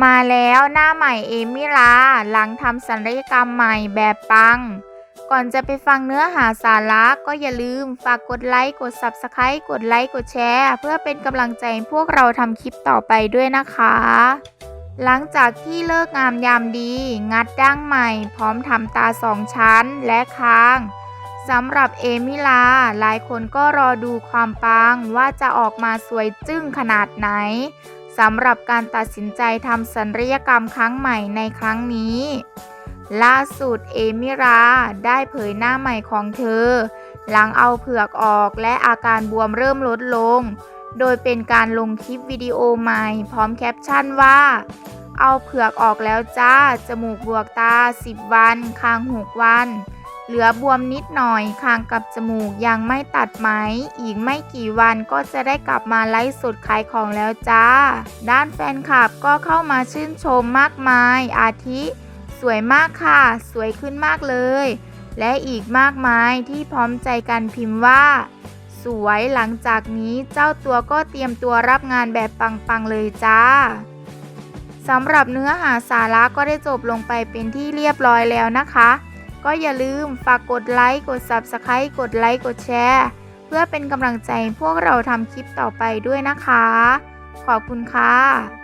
มาแล้วหน้าใหม่เอมิลาหลังทำศัลยกรรมใหม่แบบปัง ก่อนจะไปฟังเนื้อหาสาระก็อย่าลืมฝากกดไลค์กด Subscribe กดไลค์กดแชร์เพื่อเป็นกำลังใจพวกเราทำคลิปต่อไปด้วยนะคะ หลังจากที่เลิกงามยามดี งัดดั้งใหม่ พร้อมทำตาสองชั้นและคางสำหรับเอมิลา หลายคนก็รอดูความปังว่าจะออกมาสวยจึ้งขนาดไหน สำหรับการตัดสินใจทำศัลยกรรมครั้งใหม่ในครั้งนี้ ล่าสุดเอมิราได้เผยหน้าใหม่ของเธอ หลังเอาเผือกออกและอาการบวมเริ่มลดลง โดยเป็นการลงคลิปวิดีโอใหม่ พร้อมแคปชั่นว่า เอาเผือกออกแล้วจ้า จมูกบวกตา 10 วัน คาง 6 วัน เหลือบวมนิดหน่อยคางกับจมูกยังไม่ตัดไหม อีกไม่กี่วันก็จะได้กลับมาไลฟ์สดขายของแล้วจ้า ด้านแฟนคลับก็เข้ามาชื่นชมมากมาย อาทิ สวยมากค่ะ สวยขึ้นมากเลย และอีกมากมายที่พร้อมใจกันพิมพ์ว่า สวยหลังจากนี้เจ้าตัวก็เตรียมตัวรับงานแบบปังๆเลยจ้าสำหรับเนื้อหาสาระก็ได้จบลงไปเป็นที่เรียบร้อยแล้วนะคะ ก็อย่าลืมฝากกดไลค์ กด Subscribe กดไลค์ กดแชร์ เพื่อเป็นกำลังใจพวกเราทำคลิปต่อไปด้วยนะคะ ขอบคุณค่ะ